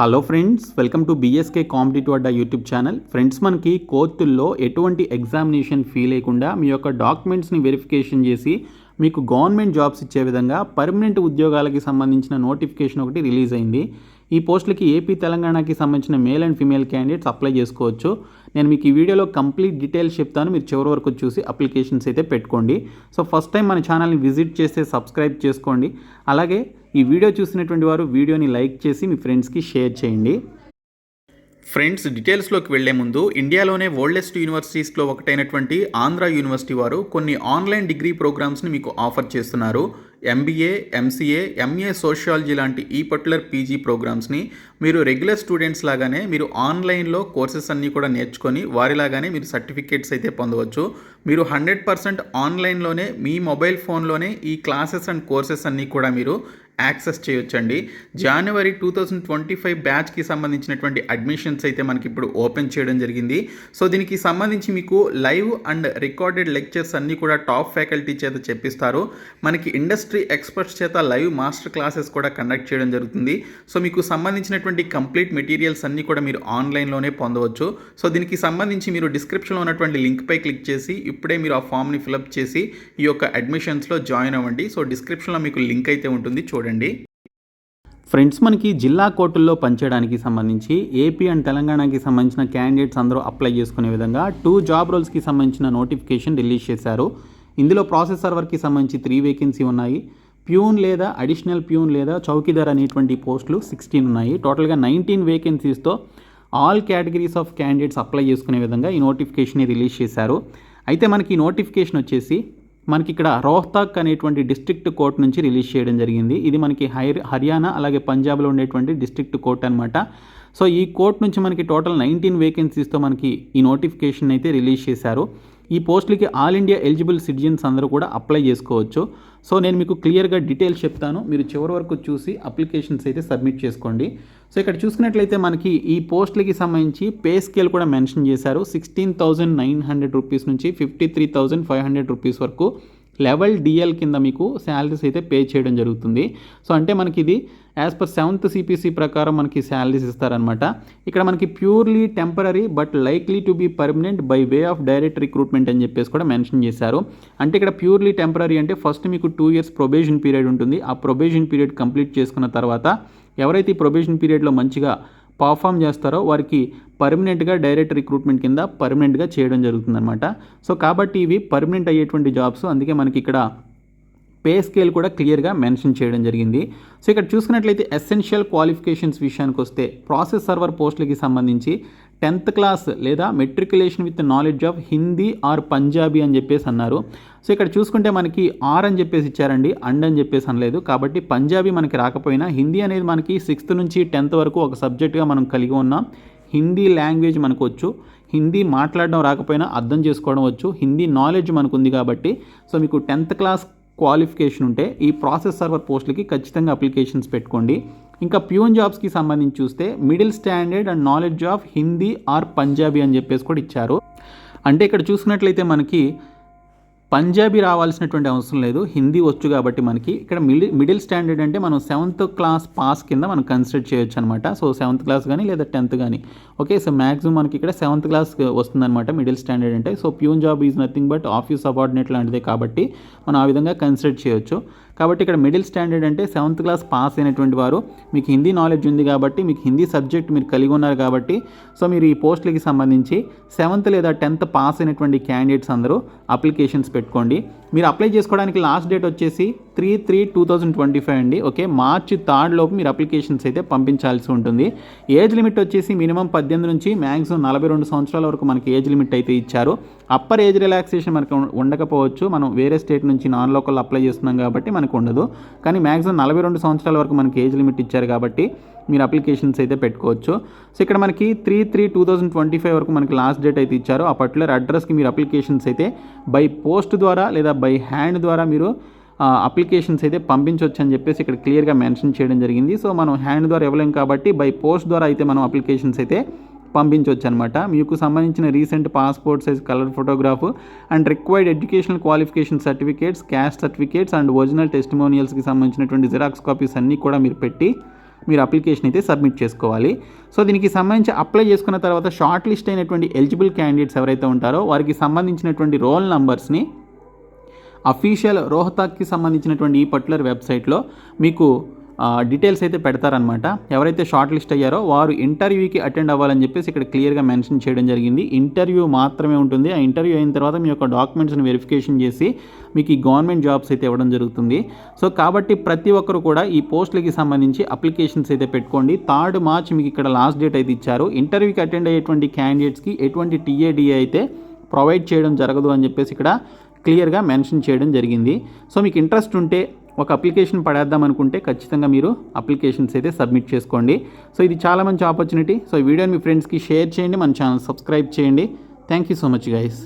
Hello friends welcome to BSK competitive Adda YouTube channel friends మనకి కోర్టుల్లో ఎటువంటి examination fee లేకుండా మీ యొక్క డాక్యుమెంట్స్ని వెరిఫికేషన్ చేసి మీకు గవర్నమెంట్ జాబ్స్ ఇచ్చే విధంగా పర్మనెంట్ ఉద్యోగాలకి సంబంధించిన నోటిఫికేషన్ ఒకటి రిలీజ్ అయింది. ఈ పోస్టులకి ఏపీ తెలంగాణకి సంబంధించిన male and female candidates apply చేసుకోవచ్చు. నేను మీకు ఈ వీడియోలో కంప్లీట్ డీటెయిల్స్ చెప్తాను. మీరు చివరి వరకు చూసి అప్లికేషన్స్ అయితే పెట్టుకోండి. సో ఫస్ట్ టైం మన ఛానల్ని విజిట్ చేస్తే సబ్స్క్రైబ్ చేసుకోండి. అలాగే ఈ వీడియో చూసినటువంటి వారు వీడియోని లైక్ చేసి మీ ఫ్రెండ్స్కి షేర్ చేయండి. ఫ్రెండ్స్ డీటెయిల్స్లోకి వెళ్ళే ముందు ఇండియాలోనే ఓల్డెస్ట్ యూనివర్సిటీస్లో ఒకటైనటువంటి ఆంధ్ర యూనివర్సిటీ వారు కొన్ని ఆన్లైన్ డిగ్రీ ప్రోగ్రామ్స్ని మీకు ఆఫర్ చేస్తున్నారు. ఎంబీఏ ఎంసీఏ ఎంఏ సోషియాలజీ లాంటి ఈ పర్టికులర్ పీజీ ప్రోగ్రామ్స్ని మీరు రెగ్యులర్ స్టూడెంట్స్ లాగానే మీరు ఆన్లైన్లో కోర్సెస్ అన్నీ కూడా నేర్చుకొని వారిలాగానే మీరు సర్టిఫికేట్స్ అయితే పొందవచ్చు. మీరు హండ్రెడ్ పర్సెంట్ ఆన్లైన్లోనే మీ మొబైల్ ఫోన్లోనే ఈ క్లాసెస్ అండ్ కోర్సెస్ అన్నీ కూడా మీరు యాక్సెస్ చేయొచ్చండి. జనవరి టూ థౌజండ్ ట్వంటీ ఫైవ్ బ్యాచ్కి సంబంధించినటువంటి అడ్మిషన్స్ అయితే మనకి ఇప్పుడు ఓపెన్ చేయడం జరిగింది. సో దీనికి సంబంధించి మీకు లైవ్ అండ్ రికార్డెడ్ లెక్చర్స్ అన్నీ కూడా టాప్ ఫ్యాకల్టీ చేత చెప్పిస్తారు. మనకి ఇండస్ట్రీ ఎక్స్పర్ట్స్ చేత లైవ్ మాస్టర్ క్లాసెస్ కూడా కండక్ట్ చేయడం జరుగుతుంది. సో మీకు సంబంధించినటువంటి కంప్లీట్ మెటీరియల్స్ అన్నీ కూడా మీరు ఆన్లైన్లోనే పొందవచ్చు. సో దీనికి సంబంధించి మీరు డిస్క్రిప్షన్లో ఉన్నటువంటి లింక్పై క్లిక్ చేసి ఇప్పుడే మీరు ఆ ఫామ్ని ఫిలప్ చేసి ఈ యొక్క అడ్మిషన్స్లో జాయిన్ అవ్వండి. సో డిస్క్రిప్షన్లో మీకు లింక్ అయితే ఉంటుంది. చూడండి. ఫ్రెండ్స్ మనకి జిల్లా కోర్టుల్లో పనిచేయడానికి సంబంధించి ఏపీ అండ్ తెలంగాణకి సంబంధించిన క్యాండిడేట్స్ అందరూ అప్లై చేసుకునే విధంగా టూ జాబ్ రోల్స్కి సంబంధించిన నోటిఫికేషన్ రిలీజ్ చేశారు. ఇందులో ప్రాసెస్ సర్వర్కి సంబంధించి త్రీ వేకెన్సీ ఉన్నాయి. ప్యూన్ లేదా అడిషనల్ ప్యూన్ లేదా చౌకీదార్ అనేటువంటి పోస్టులు సిక్స్టీన్ ఉన్నాయి. టోటల్గా nineteen వేకెన్సీస్తో all categories of candidates apply చేసుకునే విధంగా ఈ నోటిఫికేషన్ని రిలీజ్ చేశారు. అయితే మనకి ఈ నోటిఫికేషన్ వచ్చేసి మనకి ఇక్కడ రోహ్తాక్ అనేటువంటి డిస్ట్రిక్ట్ కోర్ట్ నుంచి రిలీజ్ చేయడం జరిగింది. ఇది మనకి హైర్ హర్యానా అలాగే పంజాబ్లో ఉండేటువంటి డిస్ట్రిక్ట్ కోర్ట్ అనమాట సో ఈ కోర్ట్ నుంచి మనకి టోటల్ నైన్టీన్ వేకెన్సీస్తో మనకి ఈ నోటిఫికేషన్ అయితే రిలీజ్ చేశారు. ఈ పోస్టులకి ఆల్ ఇండియా ఎలిజిబుల్ సిటిజన్స్ అందరూ కూడా అప్లై చేసుకోవచ్చు. సో నేను మీకు క్లియర్గా డీటెయిల్స్ చెప్తాను. మీరు చివరి వరకు చూసి అప్లికేషన్స్ అయితే సబ్మిట్ చేసుకోండి. సో ఇక్కడ చూసుకున్నట్లయితే మనకి ఈ పోస్టులకి సంబంధించి పే స్కేల్ కూడా మెన్షన్ చేశారు. Sixteen thousand nine hundred rupees నుంచి fifty three thousand five hundred rupees వరకు లెవెల్ డిఎల్ కింద మీకు శాలరీస్ అయితే పే చేయడం జరుగుతుంది. సో అంటే మనకి ఇది యాజ్ పర్ సెవెంత్ సిపిసి ప్రకారం మనకి శాలరీస్ ఇస్తారనమాట ఇక్కడ మనకి purely temporary but likely to be permanent by way of direct recruitment అని చెప్పేసి కూడా మెన్షన్ చేశారు. అంటే ఇక్కడ ప్యూర్లీ టెంపరీ అంటే ఫస్ట్ మీకు టూ ఇయర్స్ ప్రొబేషన్ పీరియడ్ ఉంటుంది. ఆ ప్రొబేషన్ పీరియడ్ కంప్లీట్ చేసుకున్న తర్వాత ఎవరైతే ఈ ప్రొబేషన్ పీరియడ్లో మంచిగా పర్ఫామ్ చేస్తారో వారికి పర్మనెంట్గా డైరెక్ట్ రిక్రూట్మెంట్ కింద పర్మనెంట్గా చేయడం జరుగుతుందన్నమాట. సో కాబట్టి ఇవి పర్మనెంట్ అయ్యేటువంటి జాబ్స్ అందుకే మనకి ఇక్కడ పే స్కేల్ కూడా క్లియర్గా మెన్షన్ చేయడం జరిగింది. సో ఇక్కడ చూసుకున్నట్లయితే ఎసెన్షియల్ క్వాలిఫికేషన్స్ విషయానికి వస్తే ప్రాసెస్ సర్వర్ పోస్టులకి సంబంధించి టెన్త్ క్లాస్ లేదా matriculation with knowledge of Hindi or Punjabi అని చెప్పేసి అన్నారు. సో ఇక్కడ చూసుకుంటే మనకి ఆర్ అని చెప్పేసి ఇచ్చారండి అండ్ అని చెప్పేసి అనలేదు. కాబట్టి పంజాబీ మనకి రాకపోయినా హిందీ అనేది మనకి సిక్స్త్ నుంచి టెన్త్ వరకు ఒక సబ్జెక్ట్గా మనం కలిగి ఉన్నాం. హిందీ లాంగ్వేజ్ మనకు వచ్చు. హిందీ మాట్లాడడం రాకపోయినా అర్థం చేసుకోవడం వచ్చు. హిందీ నాలెడ్జ్ మనకు ఉంది కాబట్టి. సో మీకు టెన్త్ క్లాస్ క్వాలిఫికేషన్ ఉంటే ఈ ప్రాసెస్ సర్వర్ పోస్టులకి ఖచ్చితంగా అప్లికేషన్స్ పెట్టుకోండి. ఇంకా ప్యూన్ జాబ్స్కి సంబంధించి చూస్తే middle standard and knowledge of Hindi or Punjabi అని చెప్పేసి కూడా ఇచ్చారు. అంటే ఇక్కడ చూసుకున్నట్లయితే మనకి పంజాబీ రావాల్సినటువంటి అవసరం లేదు. హిందీ వచ్చు కాబట్టి మనకి ఇక్కడ మిడిల్ మిడిల్ స్టాండర్డ్ అంటే మనం సెవెంత్ క్లాస్ పాస్ కింద మనం కన్సిడర్ చేయొచ్చు అనమాట సో సెవెంత్ క్లాస్ కానీ లేదా టెన్త్ కానీ ఓకే సో మ్యాక్సిమం మనకి ఇక్కడ సెవెంత్ క్లాస్ వస్తుందన్నమాట మిడిల్ స్టాండర్డ్ అంటే. So peon job is nothing but office subordinate లాంటిదే కాబట్టి మనం ఆ విధంగా కన్సిడర్ చేయొచ్చు. కాబట్టి ఇక్కడ మిడిల్ స్టాండర్డ్ అంటే సెవెంత్ క్లాస్ పాస్ అయినటువంటి వారు మీకు హిందీ నాలెడ్జ్ ఉంది కాబట్టి మీకు హిందీ సబ్జెక్ట్ మీరు కలిగి ఉన్నారు కాబట్టి సో మీరు ఈ పోస్టులకి సంబంధించి సెవెంత్ లేదా టెన్త్ పాస్ అయినటువంటి క్యాండిడేట్స్ అందరూ అప్లికేషన్స్ పెట్టుకోండి. మీరు అప్లై చేసుకోవడానికి లాస్ట్ డేట్ వచ్చేసి three three two thousand twenty five అండి. ఓకే మార్చి థర్డ్ లోపు మీరు అప్లికేషన్స్ అయితే పంపించాల్సి ఉంటుంది. ఏజ్ లిమిట్ వచ్చేసి మినిమం పద్దెనిమిది నుంచి మ్యాక్సిమం నలభై రెండు సంవత్సరాల వరకు మనకి ఏజ్ లిమిట్ అయితే ఇచ్చారు. అప్పర్ ఏజ్ రిలాక్సేషన్ మనకు ఉండకపోవచ్చు. మనం వేరే స్టేట్ నుంచి నాన్ లోకల్ అప్లై చేస్తున్నాం కాబట్టి మనకు ఉండదు. కానీ మ్యాక్సిమం నలభై రెండు సంవత్సరాల వరకు మనకి ఏజ్ లిమిట్ ఇచ్చారు కాబట్టి మీరు అప్లికేషన్స్ అయితే పెట్టుకోవచ్చు. సో ఇక్కడ మనకి three three two thousand twenty five వరకు మనకి లాస్ట్ డేట్ అయితే ఇచ్చారు. ఆ పర్టికులర్ అడ్రస్కి మీరు అప్లికేషన్స్ అయితే బై పోస్ట్ ద్వారా లేదా బై హ్యాండ్ ద్వారా మీరు అప్లికేషన్స్ అయితే పంపించవచ్చు అని చెప్పేసి ఇక్కడ క్లియర్గా మెన్షన్ చేయడం జరిగింది. సో మనం హ్యాండ్ ద్వారా ఇవ్వలేం కాబట్టి బై పోస్ట్ ద్వారా అయితే మనం అప్లికేషన్స్ అయితే పంపించవచ్చు అనమాట మీకు సంబంధించిన recent passport size colour photograph and required educational qualification certificates caste certificates and original టెస్టిమోనియల్స్కి సంబంధించినటువంటి జిరాక్స్ కాపీస్ అన్నీ కూడా మీరు పెట్టి మీరు అప్లికేషన్ అయితే సబ్మిట్ చేసుకోవాలి. సో దీనికి సంబంధించి అప్లై చేసుకున్న తర్వాత షార్ట్ లిస్ట్ అయినటువంటి ఎలిజిబుల్ క్యాండిడేట్స్ ఎవరైతే ఉంటారో వారికి సంబంధించినటువంటి రోల్ నంబర్స్ని అఫీషియల్ రోహతాక్కి సంబంధించినటువంటి ఈ పర్టికులర్ వెబ్సైట్లో మీకు డీటెయిల్స్ అయితే పెడతారనమాట ఎవరైతే షార్ట్ లిస్ట్ అయ్యారో వారు ఇంటర్వ్యూకి అటెండ్ అవ్వాలని చెప్పేసి ఇక్కడ క్లియర్గా మెన్షన్ చేయడం జరిగింది. ఇంటర్వ్యూ మాత్రమే ఉంటుంది. ఆ ఇంటర్వ్యూ అయిన తర్వాత మీ యొక్క డాక్యుమెంట్స్ని వెరిఫికేషన్ చేసి మీకు ఈ గవర్నమెంట్ జాబ్స్ అయితే ఇవ్వడం జరుగుతుంది. సో కాబట్టి ప్రతి ఒక్కరు కూడా ఈ పోస్టులకి సంబంధించి అప్లికేషన్స్ అయితే పెట్టుకోండి. థర్డ్ మార్చ్ మీకు ఇక్కడ లాస్ట్ డేట్ అయితే ఇచ్చారు. ఇంటర్వ్యూకి అటెండ్ అయ్యేటువంటి క్యాండిడేట్స్కి ఎటువంటి టీఏడిఏ అయితే ప్రొవైడ్ చేయడం జరగదు అని చెప్పేసి ఇక్కడ క్లియర్గా మెన్షన్ చేయడం జరిగింది. సో మీకు ఇంట్రెస్ట్ ఉంటే ఒక అప్లికేషన్ పడేద్దాం అనుకుంటే ఖచ్చితంగా మీరు అప్లికేషన్స్ అయితే సబ్మిట్ చేసుకోండి. సో ఇది చాలా మంచి ఆపర్చునిటీ. సో ఈ వీడియోని మీ ఫ్రెండ్స్కి షేర్ చేయండి. మన ఛానల్ సబ్స్క్రైబ్ చేయండి. Thank you so much guys.